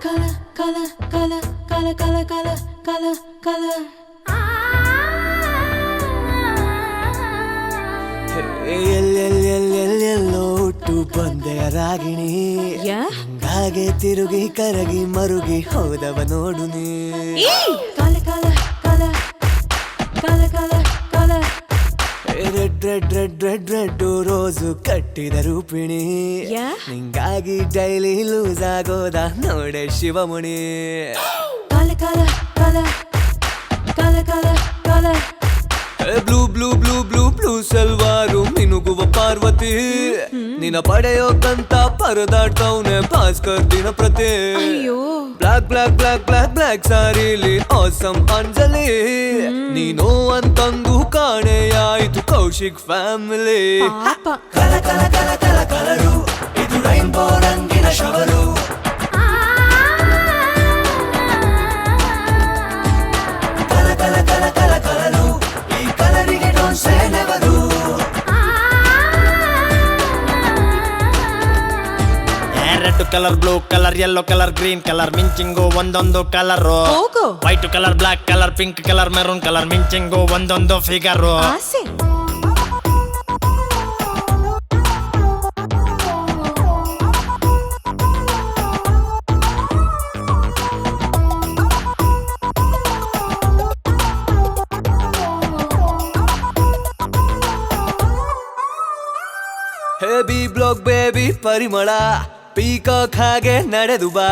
color, color, color, color, color, color, color, color. ಎಲ್ ಎಲ್ ಎಲ್ ಎಲ್ ಎಲ್ಲೋ ಹುಟ್ಟು ಬಂದೆ ರಾಗಿಣಿ? ಹಾಗೆ ತಿರುಗಿ ಕರಗಿ ಮರುಗಿ ಹೋದವ ನೋಡು ನೀ red red red red red rose ಕಟ್ಟಿದ ರೂಪಿಣಿ ಯಾ? ನಿಂಗಾಗಿ ಡೈಲಿ ಲೂಸ್ ಆಗೋದ ನೋಡೆ ಶಿವಮುನಿ ಕಾಲ color, ಮಿನುಗುವ ಪಾರ್ವತಿ. ನಿನ್ನ ಪಡೆಯೋಕಂತ ಪರದಾಡ್ತವನೆ ಭಾಸ್ಕರ್ ದಿನ ಪ್ರತಿ black black black black black ಸಾರಿಲಿ awesome Anjali. ನೀನು ಅಂತಂದು ಕಾಣೆಯಾಯಿತು Kaushik family colour blue colour yellow colour green colour ಮಿಂಚಿಂಗು ಒಂದೊಂದು ಕಲರ್ ಹೋಗು white colour black colour pink colour maroon colour ಮಿಂಚಿಂಗು ಒಂದೊಂದು ಫಿಗರ್ ಆಸೆ ಹೇಬಿ ಬ್ಲಾಕ್ ಬೇಬಿ ಪರಿಮಳ ಪೀಕಾಕ್ ಹಾಗೆ ನಡೆದು ಬಾ.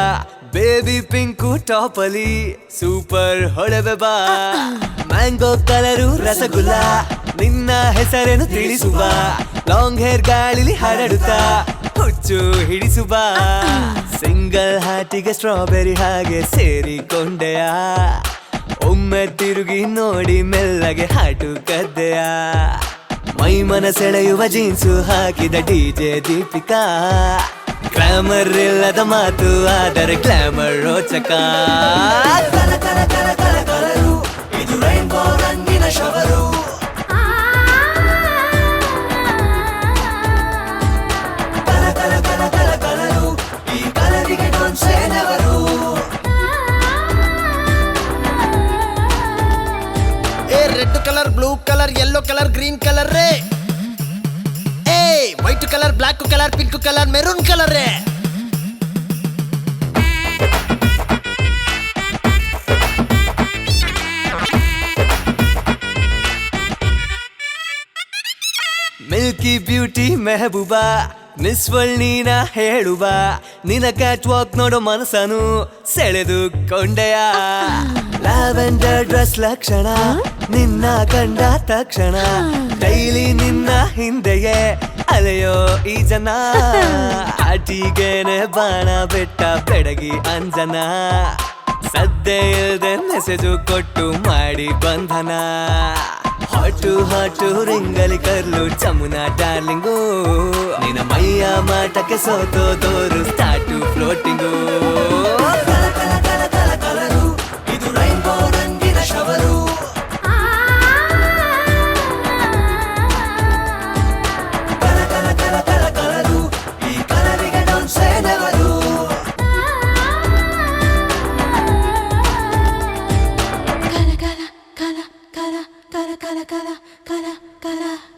ಬೇಬಿ ಪಿಂಕು ಟಾಪಲಿ ಸೂಪರ್ ಹೊಳೆವೆ ಬಾ. ಮ್ಯಾಂಗೋ ಕಲರು ರಸಗುಲ್ಲ, ನಿನ್ನ ಹೆಸರೇನು ತಿಳಿಸು ಬಾ. ಲಾಂಗ್ ಹೇರ್ ಗಾಳಿಲಿ ಹರಡುತ್ತಾ, ಹುಚ್ಚು ಹಿಡಿಸು ಬಾ. ಸಿಂಗಲ್ ಹಾಟಿಗೆ ಸ್ಟ್ರಾಬೆರಿ ಹಾಗೆ ಸೇರಿಕೊಂಡೆಯ. ಒಮ್ಮೆ ತಿರುಗಿ ನೋಡಿ ಮೆಲ್ಲಗೆ ಹಾಟು ಕದ್ದೆಯ ಮೈ ಮನ ಸೆಳೆಯುವ ಜೀನ್ಸು ಹಾಕಿದ ಡಿಜೆ ದೀಪಿಕಾ. ಗ್ಲಾಮರ್ ಇಲ್ಲದ ಮಾತು ಆದರೆ ಗ್ಲಾಮರ್ ರೋಚಕ ಕಲ ಕಲ ಕಲ ಕಲ ಕಲರು ಇದು ರೈನ್ಬೋ ರಂಗಿನ ಶವರು white colour black colour pink colour maroon colour ರೇ ಮಿಲ್ಕಿ ಬ್ಯೂಟಿ ಮೆಹಬೂಬಾ ಮಿಸ್ ವರ್ಲ್ಡ್ ನೀನ ಹೇಳುವ ನಿನ ಕ್ಯಾಟ್ ವಾಕ್ ನೋಡೋ ಮನಸ್ಸನು ಸೆಳೆದು ಕೊಂಡೆಯ ಲ್ಯಾವೆಂಡರ್ ಡ್ರೆಸ್ ಲಕ್ಷಣ ನಿನ್ನ ಕಂಡ ತಕ್ಷಣ ಡೈಲಿ ನಿನ್ನ ಹಿಂದೆಯೇ ಅಲೆಯೋ ಈ ಜನ ಆಟಿಗೆನೆ ಬಾಣ ಬೆಟ್ಟ ಬೆಡಗಿ ಅಂಜನ. ಸದ್ದೆ ಇಲ್ದೆ ಮೆಸೇಜು ಕೊಟ್ಟು ಮಾಡಿ ಬಂಧನ. ಹಾಟು ಹಾಟು ರಿಂಗಲಿ ಕರ್ಲು ಚಮುನ ಡಾರ್ಲಿಂಗು. ನಿನ್ನ ಮೈಯ ಮಾಟಕ್ಕೆ ಸೋತೋ ತೋರು ಸ್ಟಾರ್ಟು ಫ್ಲೋಟಿಂಗು